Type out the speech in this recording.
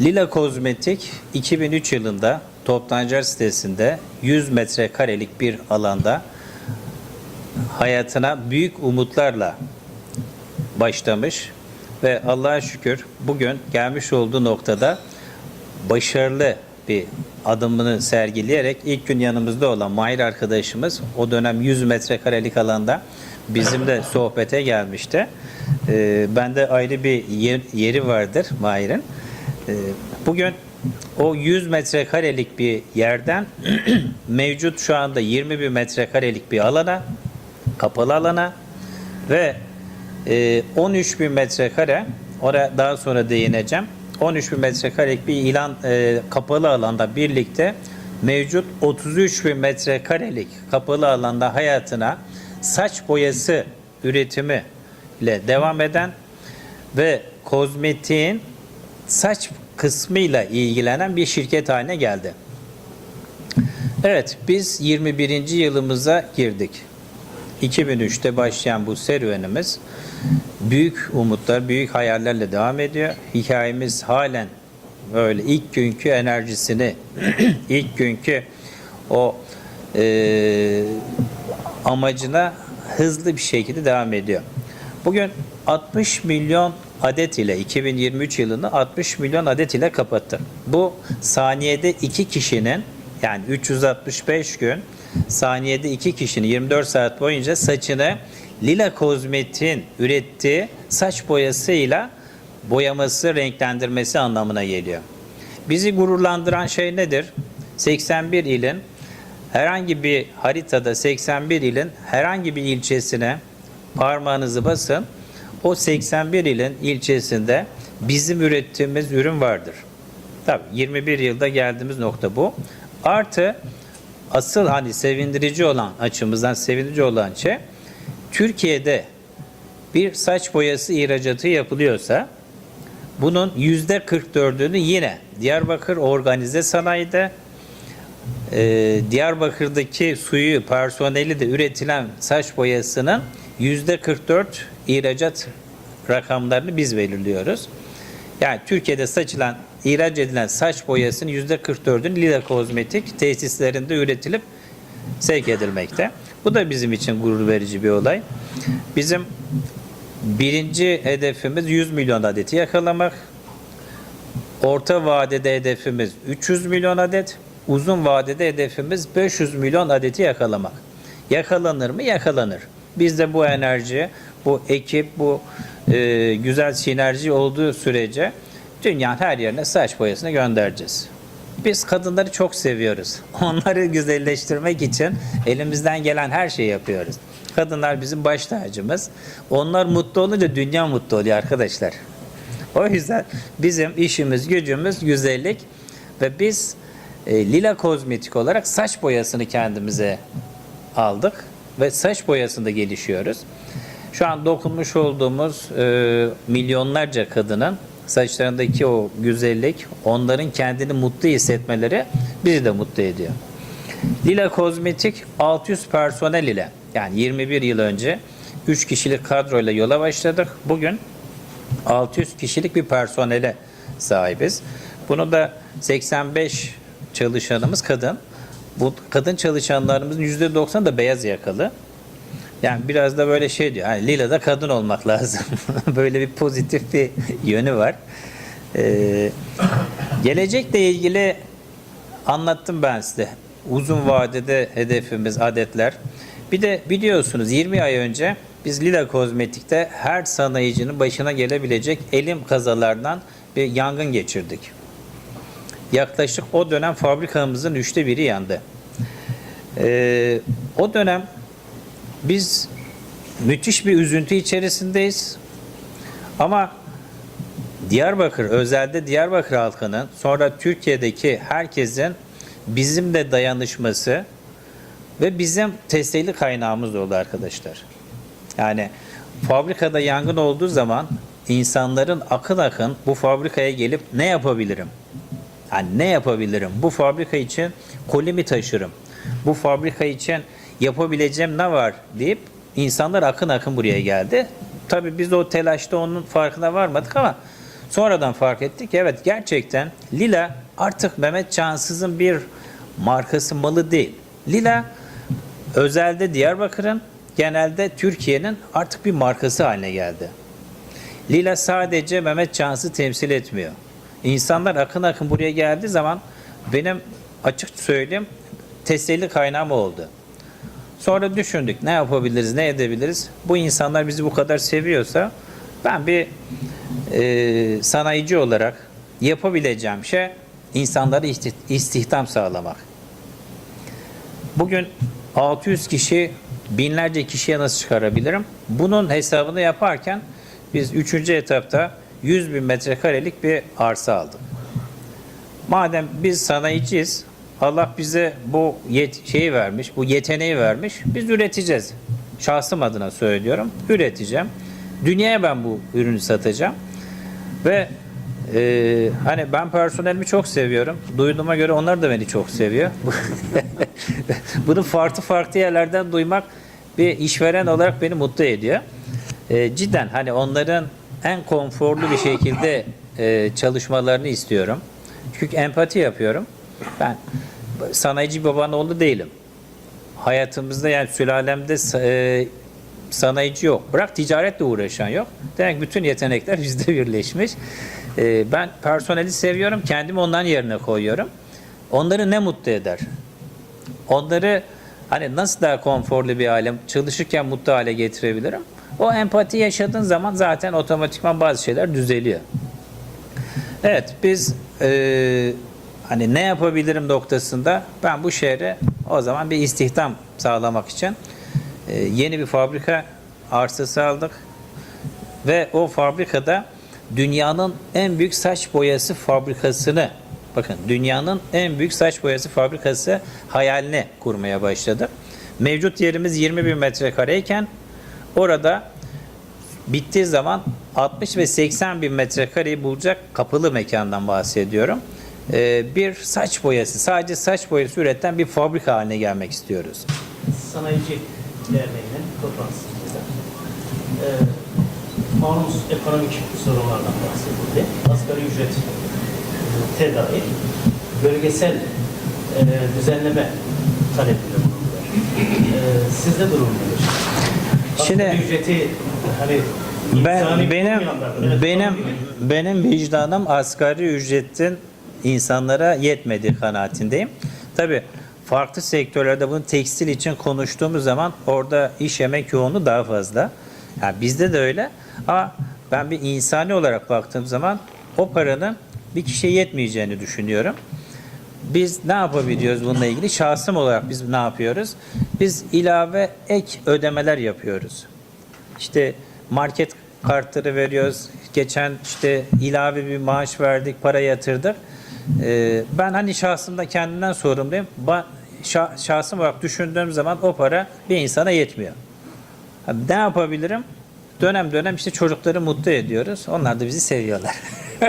Lila Kozmetik 2003 yılında Toptancılar sitesinde 100 metrekarelik bir alanda hayatına büyük umutlarla başlamış ve Allah'a şükür bugün gelmiş olduğu noktada başarılı bir adımını sergileyerek ilk gün yanımızda olan Mahir arkadaşımız o dönem 100 metrekarelik alanda bizimle sohbete gelmişti. Ee, bende ayrı bir yer- yeri vardır Mahir'in. Ee, bugün o 100 metrekarelik bir yerden mevcut şu anda 20 bin metrekarelik bir alana, kapalı alana ve e, 13 bin metrekare, oraya daha sonra değineceğim. 13 bin metrekarelik bir ilan e, kapalı alanda birlikte mevcut 33 bin metrekarelik kapalı alanda hayatına saç boyası üretimi ile devam eden ve kozmetiğin saç kısmıyla ilgilenen bir şirket haline geldi. Evet, biz 21. yılımıza girdik. 2003'te başlayan bu serüvenimiz büyük umutlar, büyük hayallerle devam ediyor. Hikayemiz halen böyle ilk günkü enerjisini, ilk günkü o e, amacına hızlı bir şekilde devam ediyor. Bugün 60 milyon adet ile 2023 yılını 60 milyon adet ile kapattı. Bu saniyede iki kişinin yani 365 gün saniyede iki kişinin 24 saat boyunca saçını Lila Kozmetik'in ürettiği saç boyasıyla boyaması, renklendirmesi anlamına geliyor. Bizi gururlandıran şey nedir? 81 ilin herhangi bir haritada 81 ilin herhangi bir ilçesine parmağınızı basın. O 81 ilin ilçesinde bizim ürettiğimiz ürün vardır. Tabii 21 yılda geldiğimiz nokta bu. Artı asıl hani sevindirici olan açımızdan sevindirici olan şey Türkiye'de bir saç boyası ihracatı yapılıyorsa bunun yüzde 44'ünü yine Diyarbakır organize sanayide e, Diyarbakır'daki suyu personeli de üretilen saç boyasının yüzde 44 ihracat rakamlarını biz belirliyoruz. Yani Türkiye'de saçılan, ihraç edilen saç boyasının yüzde 44'ünü Lila Kozmetik tesislerinde üretilip sevk edilmekte. Bu da bizim için gurur verici bir olay. Bizim birinci hedefimiz 100 milyon adeti yakalamak. Orta vadede hedefimiz 300 milyon adet. Uzun vadede hedefimiz 500 milyon adeti yakalamak. Yakalanır mı? Yakalanır. Biz de bu enerji, bu ekip, bu e, güzel sinerji olduğu sürece dünyanın her yerine saç boyasını göndereceğiz. Biz kadınları çok seviyoruz. Onları güzelleştirmek için elimizden gelen her şeyi yapıyoruz. Kadınlar bizim baş tacımız. Onlar mutlu olunca dünya mutlu oluyor arkadaşlar. O yüzden bizim işimiz, gücümüz güzellik ve biz e, Lila Kozmetik olarak saç boyasını kendimize aldık ve saç boyasında gelişiyoruz. Şu an dokunmuş olduğumuz e, milyonlarca kadının saçlarındaki o güzellik, onların kendini mutlu hissetmeleri bizi de mutlu ediyor. Lila Kozmetik 600 personel ile yani 21 yıl önce 3 kişilik kadroyla yola başladık. Bugün 600 kişilik bir personele sahibiz. Bunu da 85 çalışanımız kadın. Bu kadın çalışanlarımızın %90 da beyaz yakalı. Yani biraz da böyle şey diyor. Hani Lila'da kadın olmak lazım. böyle bir pozitif bir yönü var. Ee, gelecekle ilgili anlattım ben size. Uzun vadede hedefimiz adetler. Bir de biliyorsunuz 20 ay önce biz Lila Kozmetik'te her sanayicinin başına gelebilecek elim kazalardan bir yangın geçirdik. Yaklaşık o dönem fabrikamızın üçte biri yandı. Ee, o dönem biz müthiş bir üzüntü içerisindeyiz. Ama Diyarbakır, özelde Diyarbakır halkının, sonra Türkiye'deki herkesin bizimle dayanışması ve bizim teselli kaynağımız oldu arkadaşlar. Yani fabrikada yangın olduğu zaman insanların akın akın bu fabrikaya gelip ne yapabilirim? Yani ne yapabilirim? Bu fabrika için kolimi taşırım. Bu fabrika için yapabileceğim ne var deyip insanlar akın akın buraya geldi. Tabii biz o telaşta onun farkına varmadık ama Sonradan fark ettik evet gerçekten Lila artık Mehmet Cansız'ın bir markası malı değil. Lila özelde Diyarbakır'ın genelde Türkiye'nin artık bir markası haline geldi. Lila sadece Mehmet Cans'ı temsil etmiyor. İnsanlar akın akın buraya geldiği zaman benim açık söyleyeyim teselli kaynağım oldu. Sonra düşündük ne yapabiliriz, ne edebiliriz. Bu insanlar bizi bu kadar seviyorsa ben bir e, sanayici olarak yapabileceğim şey insanlara isti- istihdam sağlamak. Bugün 600 kişi binlerce kişiye nasıl çıkarabilirim? Bunun hesabını yaparken biz 3. etapta 100 bin metrekarelik bir arsa aldık. Madem biz sanayiciyiz, Allah bize bu yet şeyi vermiş, bu yeteneği vermiş, biz üreteceğiz. Şahsım adına söylüyorum, üreteceğim. Dünyaya ben bu ürünü satacağım. Ve e, hani ben personelimi çok seviyorum. Duyduğuma göre onlar da beni çok seviyor. Bunu farklı farklı yerlerden duymak bir işveren olarak beni mutlu ediyor. E, cidden hani onların en konforlu bir şekilde e, çalışmalarını istiyorum. Çünkü empati yapıyorum. Ben sanayici babanın oğlu değilim. Hayatımızda yani sülalemde e, sanayici yok. Bırak ticaretle uğraşan yok. Demek bütün yetenekler bizde birleşmiş. E, ben personeli seviyorum. Kendimi onların yerine koyuyorum. Onları ne mutlu eder? Onları hani nasıl daha konforlu bir hale, çalışırken mutlu hale getirebilirim? O empati yaşadığın zaman zaten otomatikman bazı şeyler düzeliyor. Evet biz e, hani ne yapabilirim noktasında ben bu şehre o zaman bir istihdam sağlamak için e, yeni bir fabrika arsası aldık ve o fabrikada dünyanın en büyük saç boyası fabrikasını bakın dünyanın en büyük saç boyası fabrikası hayalini kurmaya başladık. Mevcut yerimiz 20 bin metrekareyken orada bittiği zaman 60 ve 80 bin metrekareyi bulacak kapalı mekandan bahsediyorum. Ee, bir saç boyası, sadece saç boyası üreten bir fabrika haline gelmek istiyoruz. Sanayici Derneği'nin toplantısında e, malum ekonomik sorunlardan bahsedildi. Asgari ücret e, tedarik, bölgesel e, düzenleme talepleri bulundular. E, sizde durum nedir? Şimdi- ücreti hani Ben benim benim benim vicdanım asgari ücretin insanlara yetmediği kanaatindeyim. Tabi farklı sektörlerde bunu tekstil için konuştuğumuz zaman orada iş emek yoğunluğu daha fazla. Yani bizde de öyle. Ama ben bir insani olarak baktığım zaman o paranın bir kişiye yetmeyeceğini düşünüyorum. Biz ne yapabiliyoruz bununla ilgili? Şahsım olarak biz ne yapıyoruz? Biz ilave ek ödemeler yapıyoruz. İşte market kartları veriyoruz. Geçen işte ilave bir maaş verdik, para yatırdık. Ee, ben hani şahsımda kendimden sorumluyum. Ba- şah- şahsım olarak düşündüğüm zaman o para bir insana yetmiyor. Ne yapabilirim? Dönem dönem işte çocukları mutlu ediyoruz. Onlar da bizi seviyorlar.